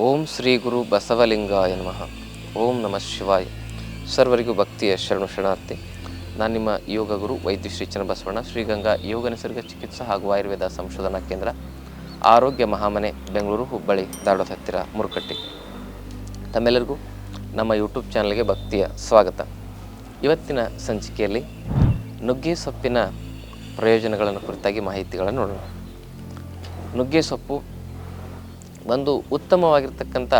ಓಂ ಶ್ರೀ ಗುರು ಬಸವಲಿಂಗಾಯ ನಮಃ. ಓಂ ನಮಃ ಶಿವಾಯ. ಸರ್ವರಿಗೂ ಭಕ್ತಿಯ ಶರಣು ಶರಣಾರ್ಥಿ. ನಾನು ನಿಮ್ಮ ಯೋಗ ಗುರು ವೈದ್ಯ ಶ್ರೀ ಚನ್ನಬಸವಣ್ಣ, ಶ್ರೀಗಂಗಾ ಯೋಗ ನಿಸರ್ಗ ಚಿಕಿತ್ಸಾ ಹಾಗೂ ಆಯುರ್ವೇದ ಸಂಶೋಧನಾ ಕೇಂದ್ರ, ಆರೋಗ್ಯ ಮಹಾಮನೆ, ಬೆಂಗಳೂರು ಹುಬ್ಬಳ್ಳಿ ದಾಡೋದ ಹತ್ತಿರ ಮುರುಕಟ್ಟಿ. ತಮ್ಮೆಲ್ಲರಿಗೂ ನಮ್ಮ ಯೂಟ್ಯೂಬ್ ಚಾನಲ್ಗೆ ಭಕ್ತಿಯ ಸ್ವಾಗತ. ಇವತ್ತಿನ ಸಂಚಿಕೆಯಲ್ಲಿ ನುಗ್ಗೆ ಸೊಪ್ಪಿನ ಪ್ರಯೋಜನಗಳನ್ನು ಕುರಿತಾಗಿ ಮಾಹಿತಿಗಳನ್ನು ನೋಡೋಣ. ನುಗ್ಗೆ ಸೊಪ್ಪು ಒಂದು ಉತ್ತಮವಾಗಿರ್ತಕ್ಕಂಥ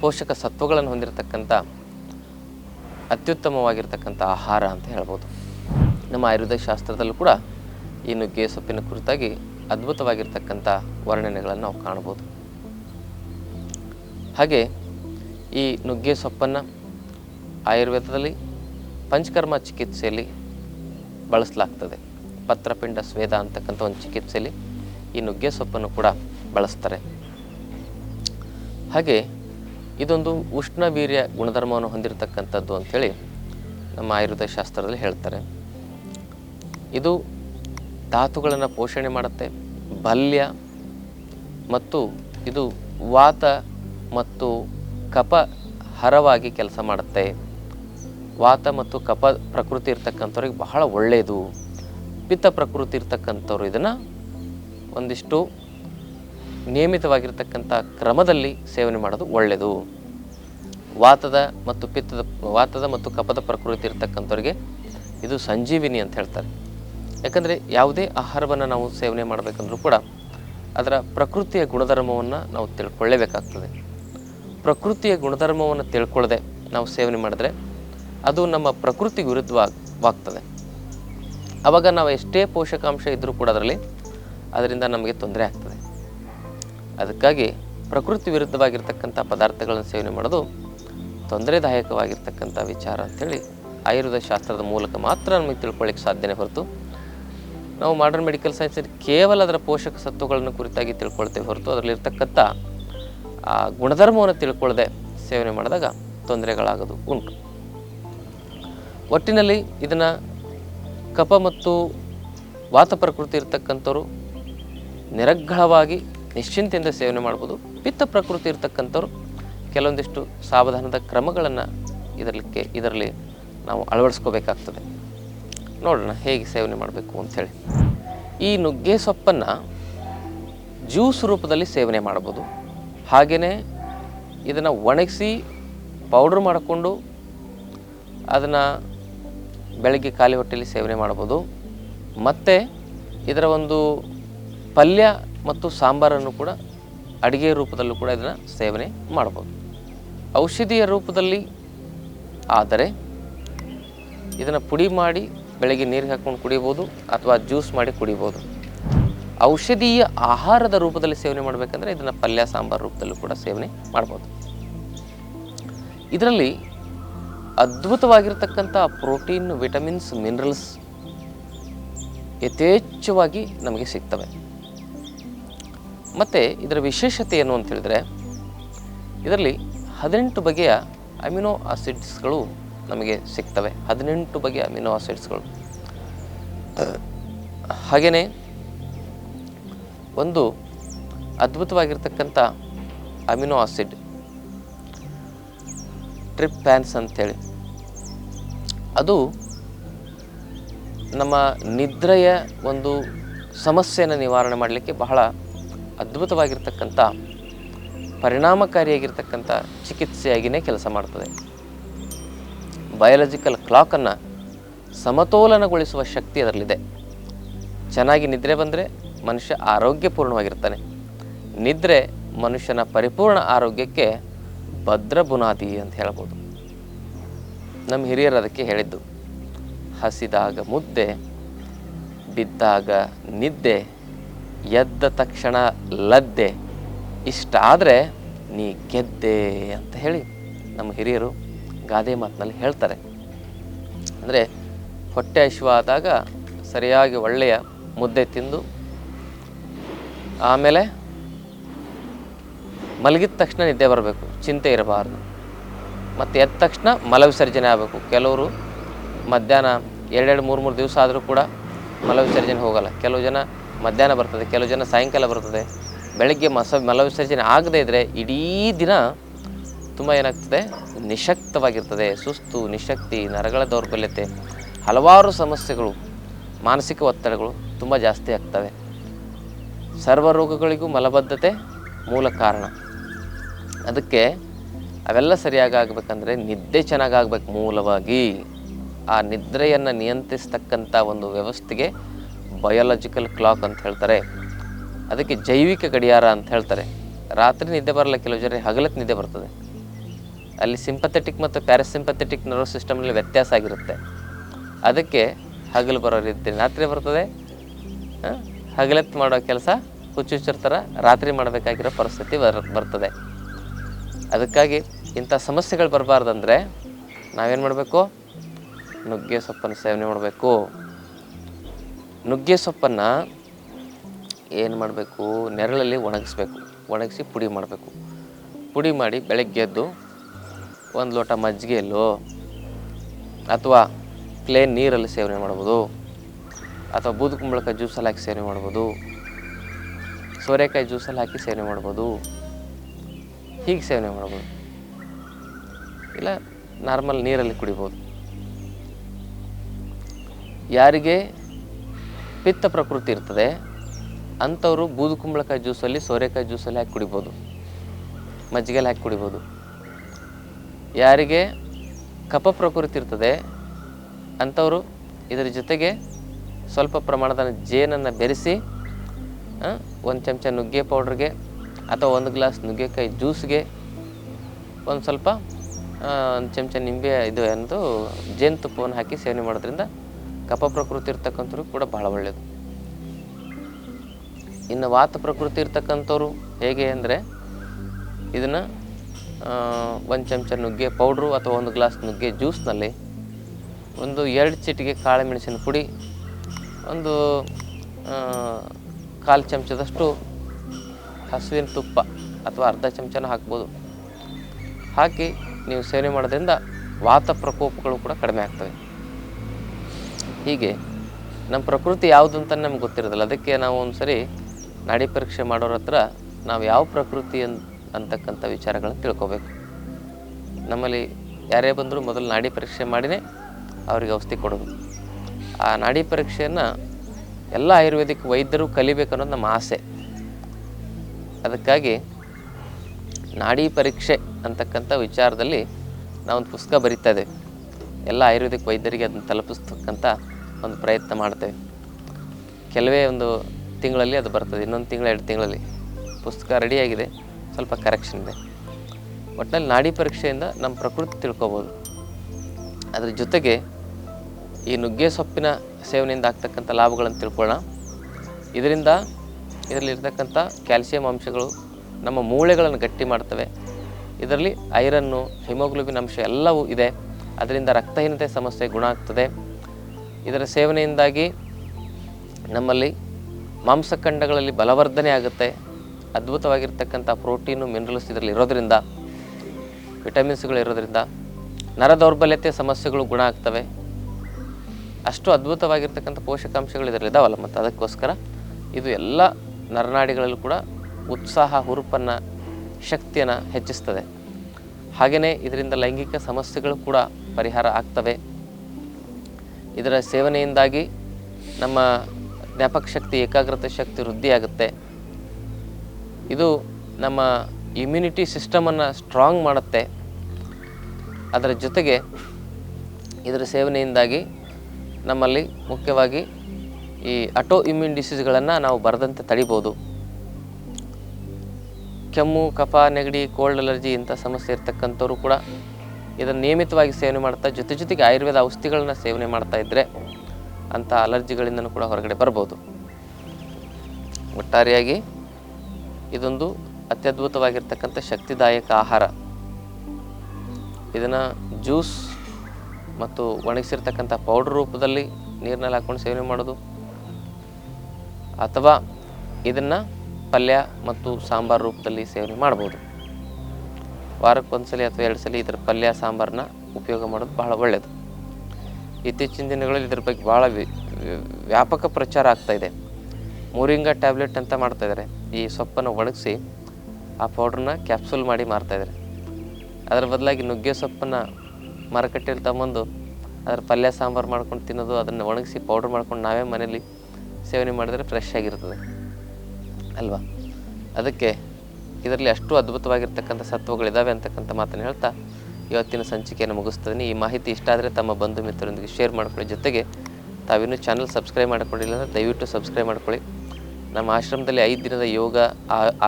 ಪೋಷಕ ಸತ್ವಗಳನ್ನು ಹೊಂದಿರತಕ್ಕಂಥ, ಅತ್ಯುತ್ತಮವಾಗಿರ್ತಕ್ಕಂಥ ಆಹಾರ ಅಂತ ಹೇಳ್ಬೋದು. ನಮ್ಮ ಆಯುರ್ವೇದ ಶಾಸ್ತ್ರದಲ್ಲೂ ಕೂಡ ಈ ನುಗ್ಗೆ ಸೊಪ್ಪಿನ ಕುರಿತಾಗಿ ಅದ್ಭುತವಾಗಿರ್ತಕ್ಕಂಥ ವರ್ಣನೆಗಳನ್ನು ನಾವು ಕಾಣ್ಬೋದು ಹಾಗೆ ಈ ನುಗ್ಗೆ ಸೊಪ್ಪನ್ನು ಆಯುರ್ವೇದದಲ್ಲಿ ಪಂಚಕರ್ಮ ಚಿಕಿತ್ಸೆಯಲ್ಲಿ ಬಳಸಲಾಗ್ತದೆ. ಪತ್ರಪಿಂಡ ಸ್ವೇದ ಅಂತಕ್ಕಂಥ ಒಂದು ಚಿಕಿತ್ಸೆಯಲ್ಲಿ ಈ ನುಗ್ಗೆ ಸೊಪ್ಪನ್ನು ಕೂಡ ಬಳಸ್ತಾರೆ. ಹಾಗೆ ಇದೊಂದು ಉಷ್ಣ ವೀರ್ಯ ಗುಣಧರ್ಮವನ್ನು ಹೊಂದಿರತಕ್ಕಂಥದ್ದು ಅಂಥೇಳಿ ನಮ್ಮ ಆಯುರ್ವೇದ ಶಾಸ್ತ್ರದಲ್ಲಿ ಹೇಳ್ತಾರೆ. ಇದು ಧಾತುಗಳನ್ನು ಪೋಷಣೆ ಮಾಡುತ್ತೆ. ಬಲ್ಯ ಮತ್ತು ಇದು ವಾತ ಮತ್ತು ಕಪ ಹರವಾಗಿ ಕೆಲಸ ಮಾಡುತ್ತೆ. ವಾತ ಮತ್ತು ಕಪ ಪ್ರಕೃತಿ ಇರ್ತಕ್ಕಂಥವ್ರಿಗೆ ಬಹಳ ಒಳ್ಳೆಯದು ಪಿತ್ತ ಪ್ರಕೃತಿ ಇರ್ತಕ್ಕಂಥವ್ರು ಇದನ್ನು ಒಂದಿಷ್ಟು ನಿಯಮಿತವಾಗಿರ್ತಕ್ಕಂಥ ಕ್ರಮದಲ್ಲಿ ಸೇವನೆ ಮಾಡೋದು ಒಳ್ಳೆಯದು. ವಾತದ ಮತ್ತು ಪಿತ್ತದ, ವಾತದ ಮತ್ತು ಕಪದ ಪ್ರಕೃತಿ ಇರ್ತಕ್ಕಂಥವ್ರಿಗೆ ಇದು ಸಂಜೀವಿನಿ ಅಂತ ಹೇಳ್ತಾರೆ. ಯಾಕಂದರೆ ಯಾವುದೇ ಆಹಾರವನ್ನು ನಾವು ಸೇವನೆ ಮಾಡಬೇಕಂದ್ರೂ ಕೂಡ ಅದರ ಪ್ರಕೃತಿಯ ಗುಣಧರ್ಮವನ್ನು ನಾವು ತಿಳ್ಕೊಳ್ಳೇಬೇಕಾಗ್ತದೆ. ಪ್ರಕೃತಿಯ ಗುಣಧರ್ಮವನ್ನು ತಿಳ್ಕೊಳ್ಳದೆ ನಾವು ಸೇವನೆ ಮಾಡಿದ್ರೆ ಅದು ನಮ್ಮ ಪ್ರಕೃತಿ ವಿರುದ್ಧವಾಗ್ತದೆ ಆವಾಗ ನಾವು ಎಷ್ಟೇ ಪೋಷಕಾಂಶ ಇದ್ದರೂ ಕೂಡ ಅದರಲ್ಲಿ ಅದರಿಂದ ನಮಗೆ ತೊಂದರೆ ಆಗ್ತದೆ. ಅದಕ್ಕಾಗಿ ಪ್ರಕೃತಿ ವಿರುದ್ಧವಾಗಿರ್ತಕ್ಕಂಥ ಪದಾರ್ಥಗಳನ್ನು ಸೇವನೆ ಮಾಡೋದು ತೊಂದರೆದಾಯಕವಾಗಿರ್ತಕ್ಕಂಥ ವಿಚಾರ ಅಂಥೇಳಿ ಆಯುರ್ವೇದ ಶಾಸ್ತ್ರದ ಮೂಲಕ ಮಾತ್ರ ನಮಗೆ ತಿಳ್ಕೊಳ್ಳಿಕ್ಕೆ ಸಾಧ್ಯನೇ ಹೊರತು ನಾವು ಮಾಡರ್ನ್ ಮೆಡಿಕಲ್ ಸೈನ್ಸಲ್ಲಿ ಕೇವಲ ಅದರ ಪೋಷಕ ಸತ್ವಗಳನ್ನು ಕುರಿತಾಗಿ ತಿಳ್ಕೊಳ್ತೇವೆ ಹೊರತು ಅದರಲ್ಲಿರ್ತಕ್ಕಂಥ, ಆ, ಗುಣಧರ್ಮವನ್ನು ತಿಳ್ಕೊಳ್ಳದೆ ಸೇವನೆ ಮಾಡಿದಾಗ ತೊಂದರೆಗಳಾಗೋದು ಉಂಟು. ಒಟ್ಟಿನಲ್ಲಿ ಇದನ್ನು ಕಪ ಮತ್ತು ವಾತ ಪ್ರಕೃತಿ ಇರ್ತಕ್ಕಂಥವ್ರು ನಿರಗ್ಗಳವಾಗಿ ನಿಶ್ಚಿಂತೆಯಿಂದ ಸೇವನೆ ಮಾಡ್ಬೋದು. ಪಿತ್ತ ಪ್ರಕೃತಿ ಇರ್ತಕ್ಕಂಥವ್ರು ಕೆಲವೊಂದಿಷ್ಟು ಸಾವಧಾನದ ಕ್ರಮಗಳನ್ನು ಇದರಲಿಕ್ಕೆ, ಇದರಲ್ಲಿ ನಾವು ಅಳವಡಿಸ್ಕೋಬೇಕಾಗ್ತದೆ. ನೋಡೋಣ ಹೇಗೆ ಸೇವನೆ ಮಾಡಬೇಕು ಅಂಥೇಳಿ ಈ ನುಗ್ಗೆ ಸೊಪ್ಪನ್ನು ಜ್ಯೂಸ್ ರೂಪದಲ್ಲಿ ಸೇವನೆ ಮಾಡ್ಬೋದು. ಹಾಗೆಯೇ ಇದನ್ನು ಒಣಗಿಸಿ ಪೌಡ್ರ್ ಮಾಡಿಕೊಂಡು ಅದನ್ನು ಬೆಳಗ್ಗೆ ಖಾಲಿ ಹೊಟ್ಟೆಯಲ್ಲಿ ಸೇವನೆ ಮಾಡ್ಬೋದು. ಮತ್ತು ಇದರ ಒಂದು ಪಲ್ಯ ಮತ್ತು ಸಾಂಬಾರನ್ನು ಕೂಡ ಅಡುಗೆ ರೂಪದಲ್ಲೂ ಕೂಡ ಇದನ್ನು ಸೇವನೆ ಮಾಡ್ಬೋದು. ಔಷಧಿಯ ರೂಪದಲ್ಲಿ ಆದರೆ ಇದನ್ನು ಪುಡಿ ಮಾಡಿ ಬೆಳಗ್ಗೆ ನೀರಿಗೆ ಹಾಕ್ಕೊಂಡು ಕುಡಿಬೋದು ಅಥವಾ ಜ್ಯೂಸ್ ಮಾಡಿ ಕುಡಿಬೋದು. ಔಷಧೀಯ ಆಹಾರದ ರೂಪದಲ್ಲಿ ಸೇವನೆ ಮಾಡಬೇಕಂದ್ರೆ ಇದನ್ನು ಪಲ್ಯ, ಸಾಂಬಾರು ರೂಪದಲ್ಲೂ ಕೂಡ ಸೇವನೆ ಮಾಡ್ಬೋದು. ಇದರಲ್ಲಿ ಅದ್ಭುತವಾಗಿರತಕ್ಕಂಥ ಪ್ರೋಟೀನ್, ವಿಟಮಿನ್ಸ್, ಮಿನರಲ್ಸ್ ಯಥೇಚ್ಛವಾಗಿ ನಮಗೆ ಸಿಗ್ತವೆ. ಮತ್ತು ಇದರ ವಿಶೇಷತೆ ಏನು ಅಂತ ಹೇಳಿದ್ರೆ, ಇದರಲ್ಲಿ ಹದಿನೆಂಟು ಬಗೆಯ ಅಮಿನೋ ಆಸಿಡ್ಸ್ಗಳು ನಮಗೆ ಸಿಗ್ತವೆ. ಹದಿನೆಂಟು ಬಗೆಯ ಅಮಿನೋ ಆಸಿಡ್ಸ್ಗಳು. ಹಾಗೆಯೇ ಒಂದು ಅದ್ಭುತವಾಗಿರ್ತಕ್ಕಂಥ ಅಮಿನೋ ಆಸಿಡ್ ಟ್ರಿಪ್ ಪ್ಯಾನ್ಸ್ ಅಂಥೇಳಿ. ಅದು ನಮ್ಮ ನಿದ್ರೆಯ ಒಂದು ಸಮಸ್ಯೆಯನ್ನು ನಿವಾರಣೆ ಮಾಡಲಿಕ್ಕೆ ಬಹಳ ಅದ್ಭುತವಾಗಿರ್ತಕ್ಕಂಥ, ಪರಿಣಾಮಕಾರಿಯಾಗಿರ್ತಕ್ಕಂಥ ಚಿಕಿತ್ಸೆಯಾಗಿಯೇ ಕೆಲಸ ಮಾಡ್ತದೆ. ಬಯಾಲಜಿಕಲ್ ಕ್ಲಾಕನ್ನು ಸಮತೋಲನಗೊಳಿಸುವ ಶಕ್ತಿ ಅದರಲ್ಲಿದೆ. ಚೆನ್ನಾಗಿ ನಿದ್ರೆ ಬಂದರೆ ಮನುಷ್ಯ ಆರೋಗ್ಯಪೂರ್ಣವಾಗಿರ್ತಾನೆ. ನಿದ್ರೆ ಮನುಷ್ಯನ ಪರಿಪೂರ್ಣ ಆರೋಗ್ಯಕ್ಕೆ ಭದ್ರ ಬುನಾದಿ ಅಂತ ಹೇಳ್ಬೋದು. ನಮ್ಮ ಹಿರಿಯರು ಅದಕ್ಕೆ ಹೇಳಿದ್ದು, ಹಸಿದಾಗ ಮುದ್ದೆ, ಬಿದ್ದಾಗ ನಿದ್ದೆ ಎದ್ದ ತಕ್ಷಣ ಲದ್ದೆ. ಇಷ್ಟಾದರೆ ನೀ ಗೆದ್ದೆ ಅಂತ ಹೇಳಿ ನಮ್ಮ ಹಿರಿಯರು ಗಾದೆ ಮಾತಿನಲ್ಲಿ ಹೇಳ್ತಾರೆ. ಅಂದರೆ ಹೊಟ್ಟೆ ಹಸಿವಾದಾಗ ಸರಿಯಾಗಿ ಒಳ್ಳೆಯ ಮುದ್ದೆ ತಿಂದು ಆಮೇಲೆ ಮಲಗಿದ ತಕ್ಷಣ ನಿದ್ದೆ ಬರಬೇಕು, ಚಿಂತೆ ಇರಬಾರ್ದು. ಮತ್ತು ಎದ್ದ ತಕ್ಷಣ ಮಲವಿಸರ್ಜನೆ ಆಗಬೇಕು. ಕೆಲವರು ಮಧ್ಯಾಹ್ನ ಎರಡೆರಡು ಮೂರು ಮೂರು ದಿವಸ ಆದರೂ ಕೂಡ ಮಲವಿಸರ್ಜನೆ ಹೋಗಲ್ಲ. ಕೆಲವು ಜನ ಮಧ್ಯಾಹ್ನ ಬರ್ತದೆ, ಕೆಲವು ಜನ ಸಾಯಂಕಾಲ ಬರ್ತದೆ. ಬೆಳಗ್ಗೆ ಮಸ ಮಲವಿಸರ್ಜನೆ ಆಗದೇ ಇದ್ದರೆ ಇಡೀ ದಿನ ತುಂಬ ಏನಾಗ್ತದೆ? ನಿಶಕ್ತವಾಗಿರ್ತದೆ, ಸುಸ್ತು, ನಿಶಕ್ತಿ, ನರಗಳ ದೌರ್ಬಲ್ಯತೆ, ಹಲವಾರು ಸಮಸ್ಯೆಗಳು, ಮಾನಸಿಕ ಒತ್ತಡಗಳು ತುಂಬ ಜಾಸ್ತಿ ಆಗ್ತವೆ. ಸರ್ವ ರೋಗಗಳಿಗೂ ಮಲಬದ್ಧತೆ ಮೂಲ ಕಾರಣ. ಅದಕ್ಕೆ ಅವೆಲ್ಲ ಸರಿಯಾಗಿ ಆಗಬೇಕಂದ್ರೆ ನಿದ್ದೆ ಚೆನ್ನಾಗಾಗಬೇಕು ಮೂಲವಾಗಿ. ಆ ನಿದ್ರೆಯನ್ನು ನಿಯಂತ್ರಿಸ್ತಕ್ಕಂಥ ಒಂದು ವ್ಯವಸ್ಥೆಗೆ ಬಯೋಲಾಜಿಕಲ್ ಕ್ಲಾಕ್ ಅಂತ ಹೇಳ್ತಾರೆ. ಅದಕ್ಕೆ ಜೈವಿಕ ಗಡಿಯಾರ ಅಂತ ಹೇಳ್ತಾರೆ. ರಾತ್ರಿ ನಿದ್ದೆ ಬರಲ್ಲ ಕೆಲವು ಜನ, ಹಗಲತ್ತು ನಿದ್ದೆ ಬರ್ತದೆ. ಅಲ್ಲಿ ಸಿಂಪಥೆಟಿಕ್ ಮತ್ತು ಪ್ಯಾರಾಸಿಂಪಥೆಟಿಕ್ ನರ್ವ್ ಸಿಸ್ಟಮ್ನಲ್ಲಿ ವ್ಯತ್ಯಾಸ ಆಗಿರುತ್ತೆ. ಅದಕ್ಕೆ ಹಗಲು ಬರೋ ರೀತಿ ರಾತ್ರಿ ಬರ್ತದೆ ಹಗಲತ್ತು ಮಾಡೋ ಕೆಲಸ ಹುಚ್ಚುಚ್ಚರ ರಾತ್ರಿ ಮಾಡಬೇಕಾಗಿರೋ ಪರಿಸ್ಥಿತಿ ಬರ್, ಬರ್ತದೆ. ಅದಕ್ಕಾಗಿ ಇಂಥ ಸಮಸ್ಯೆಗಳು ಬರಬಾರ್ದಂದ್ರೆ ನಾವೇನು ಮಾಡಬೇಕು? ನುಗ್ಗೆ ಸೊಪ್ಪನ್ನು ಸೇವನೆ ಮಾಡಬೇಕು. ನುಗ್ಗೆ ಸೊಪ್ಪನ್ನು ಏನು ಮಾಡಬೇಕು? ನೆರಳಲ್ಲಿ ಒಣಗಿಸ್ಬೇಕು. ಒಣಗಿಸಿ ಪುಡಿ ಮಾಡಬೇಕು. ಪುಡಿ ಮಾಡಿ ಬೆಳಗ್ಗೆ ಎದ್ದು ಒಂದು ಲೋಟ ಮಜ್ಜಿಗೆಯಲ್ಲೋ ಅಥವಾ ಪ್ಲೇನ್ ನೀರಲ್ಲಿ ಸೇವನೆ ಮಾಡ್ಬೋದು. ಅಥವಾ ಬೂದು ಕುಂಬಳಕಾಯಿ ಜ್ಯೂಸಲ್ಲಿ ಹಾಕಿ ಸೇವನೆ ಮಾಡ್ಬೋದು. ಸೋರೆಕಾಯಿ ಜ್ಯೂಸಲ್ಲಿ ಹಾಕಿ ಸೇವನೆ ಮಾಡ್ಬೋದು. ಹೀಗೆ ಸೇವನೆ ಮಾಡ್ಬೋದು. ಇಲ್ಲ ನಾರ್ಮಲ್ ನೀರಲ್ಲಿ ಕುಡಿಬೋದು. ಯಾರಿಗೆ ಪಿತ್ತ ಪ್ರಕೃತಿ ಇರ್ತದೆ, ಅಂಥವರು ಬೂದು ಕುಂಬಳಕಾಯಿ ಜ್ಯೂಸಲ್ಲಿ ಸೋರೆಕಾಯಿ ಜ್ಯೂಸಲ್ಲಿ ಹಾಕಿ ಕುಡಿಬೋದು. ಮಜ್ಜಿಗೆಲ್ಲ ಹಾಕಿ ಕುಡಿಬೋದು. ಯಾರಿಗೆ ಕಪ ಪ್ರಕೃತಿ ಇರ್ತದೆ, ಅಂಥವರು ಇದರ ಜೊತೆಗೆ ಸ್ವಲ್ಪ ಪ್ರಮಾಣದ ಜೇನನ್ನು ಬೆರೆಸಿ ಒಂದು ಚಮಚ ನುಗ್ಗೆ ಪೌಡ್ರಿಗೆ ಅಥವಾ ಒಂದು ಗ್ಲಾಸ್ ನುಗ್ಗೆಕಾಯಿ ಜ್ಯೂಸ್ಗೆ ಒಂದು ಸ್ವಲ್ಪ ಒಂದು ಚಮಚ ನಿಂಬೆ ಇದು ಅಂತೂ ಜೇನುತುಪ್ಪವನ್ನು ಹಾಕಿ ಸೇವನೆ ಮಾಡೋದ್ರಿಂದ ಕಫ ಪ್ರಕೃತಿ ಇರ್ತಕ್ಕಂಥವ್ರು ಕೂಡ ಭಾಳ ಒಳ್ಳೆಯದು ಇನ್ನು ವಾತ ಪ್ರಕೃತಿ ಇರ್ತಕ್ಕಂಥವ್ರು ಹೇಗೆ ಅಂದರೆ, ಇದನ್ನು ಒಂದು ಚಮಚ ನುಗ್ಗೆ ಪೌಡ್ರು ಅಥವಾ ಒಂದು ಗ್ಲಾಸ್ ನುಗ್ಗೆ ಜ್ಯೂಸ್ನಲ್ಲಿ ಒಂದು ಎರಡು ಚಿಟಿಗೆ ಕಾಳು ಮೆಣಸಿನ ಪುಡಿ, ಒಂದು ಕಾಲು ಚಮಚದಷ್ಟು ಹಸುವಿನ ತುಪ್ಪ ಅಥವಾ ಅರ್ಧ ಚಮಚನ ಹಾಕ್ಬೋದು. ಹಾಕಿ ನೀವು ಸೇವನೆ ಮಾಡೋದ್ರಿಂದ ವಾತ ಪ್ರಕೋಪಗಳು ಕೂಡ ಕಡಿಮೆ ಆಗ್ತವೆ. ಹೀಗೆ ನಮ್ಮ ಪ್ರಕೃತಿ ಯಾವುದು ಅಂತ ನಮ್ಗೆ ಗೊತ್ತಿರೋದಿಲ್ಲ. ಅದಕ್ಕೆ ನಾವು ಒಂದು ಸರಿ ನಾಡಿ ಪರೀಕ್ಷೆ ಮಾಡೋರ ಹತ್ರ ನಾವು ಯಾವ ಪ್ರಕೃತಿ ಅನ್, ಅಂತಕ್ಕಂಥ ವಿಚಾರಗಳನ್ನು ತಿಳ್ಕೊಬೇಕು. ನಮ್ಮಲ್ಲಿ ಯಾರೇ ಬಂದರೂ ಮೊದಲು ನಾಡಿ ಪರೀಕ್ಷೆ ಮಾಡಿನೇ ಅವರಿಗೆ ಔಷಧಿ ಕೊಡೋದು. ಆ ನಾಡಿ ಪರೀಕ್ಷೆಯನ್ನು ಎಲ್ಲ ಆಯುರ್ವೇದಿಕ್ ವೈದ್ಯರು ಕಲಿಬೇಕು ಅನ್ನೋದು ನಮ್ಮ ಆಸೆ. ಅದಕ್ಕಾಗಿ ನಾಡಿ ಪರೀಕ್ಷೆ ಅಂತಕ್ಕಂಥ ವಿಚಾರದಲ್ಲಿ ನಾವೊಂದು ಪುಸ್ತಕ ಬರೀತಾ ಇದ್ದೇವೆ. ಎಲ್ಲ ಆಯುರ್ವೇದಿಕ್ ವೈದ್ಯರಿಗೆ ಅದನ್ನು ತಲುಪಿಸ್ತಕ್ಕಂಥ ಒಂದು ಪ್ರಯತ್ನ ಮಾಡ್ತೇವೆ. ಕೆಲವೇ ಒಂದು ತಿಂಗಳಲ್ಲಿ ಅದು ಬರ್ತದೆ, ಇನ್ನೊಂದು ತಿಂಗಳು, ಎರಡು ತಿಂಗಳಲ್ಲಿ. ಪುಸ್ತಕ ರೆಡಿಯಾಗಿದೆ ಸ್ವಲ್ಪ ಕರೆಕ್ಷನ್ ಇದೆ. ಒಟ್ಟಿನಲ್ಲಿ ನಾಡಿ ಪರೀಕ್ಷೆಯಿಂದ ನಮ್ಮ ಪ್ರಕೃತಿ ತಿಳ್ಕೊಬೋದು. ಅದ್ರ ಜೊತೆಗೆ ಈ ನುಗ್ಗೆ ಸೊಪ್ಪಿನ ಸೇವನೆಯಿಂದ ಆಗ್ತಕ್ಕಂಥ ಲಾಭಗಳನ್ನು ತಿಳ್ಕೊಳ್ಳೋಣ. ಇದರಿಂದ ಇದರಲ್ಲಿರ್ತಕ್ಕಂಥ ಕ್ಯಾಲ್ಸಿಯಂ ಅಂಶಗಳು ನಮ್ಮ ಮೂಳೆಗಳನ್ನು ಗಟ್ಟಿ ಮಾಡ್ತವೆ. ಇದರಲ್ಲಿ ಐರನ್ನು, ಹಿಮೋಗ್ಲೋಬಿನ್ ಅಂಶ ಎಲ್ಲವೂ ಇದೆ. ಅದರಿಂದ ರಕ್ತಹೀನತೆ ಸಮಸ್ಯೆ ಗುಣ ಆಗ್ತದೆ. ಇದರ ಸೇವನೆಯಿಂದಾಗಿ ನಮ್ಮಲ್ಲಿ ಮಾಂಸಖಂಡಗಳಲ್ಲಿ ಬಲವರ್ಧನೆ ಆಗುತ್ತೆ. ಅದ್ಭುತವಾಗಿರ್ತಕ್ಕಂಥ ಪ್ರೋಟೀನು, ಮಿನರಲ್ಸ್ ಇದರಲ್ಲಿ ಇರೋದ್ರಿಂದ, ವಿಟಮಿನ್ಸ್ಗಳು ಇರೋದ್ರಿಂದ ನರ ದೌರ್ಬಲ್ಯತೆ ಸಮಸ್ಯೆಗಳು ಗುಣ ಆಗ್ತವೆ. ಅಷ್ಟು ಅದ್ಭುತವಾಗಿರ್ತಕ್ಕಂಥ ಪೋಷಕಾಂಶಗಳು ಇದರಲ್ಲಿದ್ದಾವಲ್ಲ ಮತ್ತು ಅದಕ್ಕೋಸ್ಕರ ಇದು ಎಲ್ಲ ನರನಾಡಿಗಳಲ್ಲೂ ಕೂಡ ಉತ್ಸಾಹ, ಹುರುಪನ್ನು, ಶಕ್ತಿಯನ್ನು ಹೆಚ್ಚಿಸ್ತದೆ. ಹಾಗೆಯೇ ಇದರಿಂದ ಲೈಂಗಿಕ ಸಮಸ್ಯೆಗಳು ಕೂಡ ಪರಿಹಾರ ಆಗ್ತವೆ. ಇದರ ಸೇವನೆಯಿಂದಾಗಿ ನಮ್ಮ ಜ್ಞಾಪಕ ಶಕ್ತಿ, ಏಕಾಗ್ರತೆ ಶಕ್ತಿ ವೃದ್ಧಿಯಾಗುತ್ತೆ. ಇದು ನಮ್ಮ ಇಮ್ಯುನಿಟಿ ಸಿಸ್ಟಮನ್ನು ಸ್ಟ್ರಾಂಗ್ ಮಾಡುತ್ತೆ. ಅದರ ಜೊತೆಗೆ ಇದರ ಸೇವನೆಯಿಂದಾಗಿ ನಮ್ಮಲ್ಲಿ ಮುಖ್ಯವಾಗಿ ಈ ಅಟೋ ಇಮ್ಯೂನ್ ಡಿಸೀಸ್ಗಳನ್ನು ನಾವು ಬರದಂತೆ ತಡಿಬೋದು. ಕೆಮ್ಮು, ಕಫ, ನೆಗಡಿ ಕೋಲ್ಡ್ ಅಲರ್ಜಿ ಇಂಥ ಸಮಸ್ಯೆ ಇರ್ತಕ್ಕಂಥವ್ರು ಕೂಡ ಇದನ್ನು ನಿಯಮಿತವಾಗಿ ಸೇವನೆ ಮಾಡ್ತಾ ಜೊತೆ ಜೊತೆಗೆ ಆಯುರ್ವೇದ ಔಷಧಿಗಳನ್ನ ಸೇವನೆ ಮಾಡ್ತಾ ಇದ್ದರೆ ಅಂಥ ಅಲರ್ಜಿಗಳಿಂದನೂ ಕೂಡ ಹೊರಗಡೆ ಬರ್ಬೋದು. ಒಟ್ಟಾರೆಯಾಗಿ ಇದೊಂದು ಅತ್ಯದ್ಭುತವಾಗಿರ್ತಕ್ಕಂಥ ಶಕ್ತಿದಾಯಕ ಆಹಾರ. ಇದನ್ನು ಜ್ಯೂಸ್ ಮತ್ತು ಒಣಗಿಸಿರ್ತಕ್ಕಂಥ ಪೌಡ್ರ್ ರೂಪದಲ್ಲಿ ನೀರಿನಲ್ಲಿ ಹಾಕ್ಕೊಂಡು ಸೇವನೆ ಮಾಡೋದು ಅಥವಾ ಇದನ್ನು ಪಲ್ಯ ಮತ್ತು ಸಾಂಬಾರು ರೂಪದಲ್ಲಿ ಸೇವನೆ ಮಾಡ್ಬೋದು. ವಾರಕ್ಕೊಂದ್ಸಲಿ ಅಥವಾ ಎರಡು ಸಲ ಇದ್ರ ಪಲ್ಯ ಸಾಂಬಾರನ್ನ ಉಪಯೋಗ ಮಾಡೋದು ಬಹಳ ಒಳ್ಳೆಯದು ಇತ್ತೀಚಿನ ದಿನಗಳಲ್ಲಿ ಇದ್ರ ಬಗ್ಗೆ ಭಾಳ ವ್ಯಾಪಕ ಪ್ರಚಾರ ಆಗ್ತಾ ಇದೆ. ಮೂರಿಂಗ ಟ್ಯಾಬ್ಲೆಟ್ ಅಂತ ಮಾಡ್ತಾ ಇದ್ದಾರೆ ಈ ಸೊಪ್ಪನ್ನು ಒಣಗಿಸಿ ಆ ಪೌಡ್ರನ್ನ ಕ್ಯಾಪ್ಸೂಲ್ ಮಾಡಿ ಮಾರ್ತಾಯಿದ್ದಾರೆ ಅದರ ಬದಲಾಗಿ ನುಗ್ಗೆ ಸೊಪ್ಪನ್ನು ಮಾರುಕಟ್ಟೆಯಲ್ಲಿ ತಗೊಂಬಂದು ಅದರ ಪಲ್ಯ, ಸಾಂಬಾರು ಮಾಡ್ಕೊಂಡು ತಿನ್ನೋದು, ಅದನ್ನು ಒಣಗಿಸಿ ಪೌಡ್ರ್ ಮಾಡ್ಕೊಂಡು ನಾವೇ ಮನೇಲಿ ಸೇವನೆ ಮಾಡಿದರೆ ಫ್ರೆಶ್ ಆಗಿರ್ತದೆ. ಅಲ್ವಾ? ಅದಕ್ಕೆ ಇದರಲ್ಲಿ ಅಷ್ಟು ಅದ್ಭುತವಾಗಿರ್ತಕ್ಕಂಥ ಸತ್ವಗಳಿದ್ದಾವೆ ಅಂತಕ್ಕಂಥ ಮಾತನ್ನು ಹೇಳ್ತಾ ಇವತ್ತಿನ ಸಂಚಿಕೆಯನ್ನು ಮುಗಿಸ್ತೀನಿ. ಈ ಮಾಹಿತಿ ಇಷ್ಟ ಆದರೆ ತಮ್ಮ ಬಂಧು ಮಿತ್ರರೊಂದಿಗೆ ಶೇರ್ ಮಾಡಿಕೊಳ್ಳಿ. ಜೊತೆಗೆ ತಾವಿನ್ನೂ ಚಾನಲ್ ಸಬ್ಸ್ಕ್ರೈಬ್ ಮಾಡಿಕೊಂಡಿಲ್ಲ ಅಂದರೆ ದಯವಿಟ್ಟು ಸಬ್ಸ್ಕ್ರೈಬ್ ಮಾಡಿಕೊಳ್ಳಿ. ನಮ್ಮ ಆಶ್ರಮದಲ್ಲಿ ಐದು ದಿನದ ಯೋಗ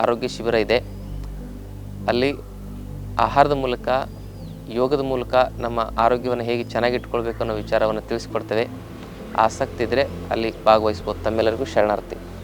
ಆರೋಗ್ಯ ಶಿಬಿರ ಇದೆ. ಅಲ್ಲಿ ಆಹಾರದ ಮೂಲಕ, ಯೋಗದ ಮೂಲಕ ನಮ್ಮ ಆರೋಗ್ಯವನ್ನು ಹೇಗೆ ಚೆನ್ನಾಗಿ ಇಟ್ಕೊಳ್ಬೇಕು ಅನ್ನೋ ವಿಚಾರವನ್ನು ತಿಳಿಸ್ಕೊಡ್ತೇವೆ. ಆಸಕ್ತಿ ಇದ್ದರೆ ಅಲ್ಲಿ ಭಾಗವಹಿಸ್ಬೋದು. ತಮ್ಮೆಲ್ಲರಿಗೂ ಶರಣಾರ್ಥಿ.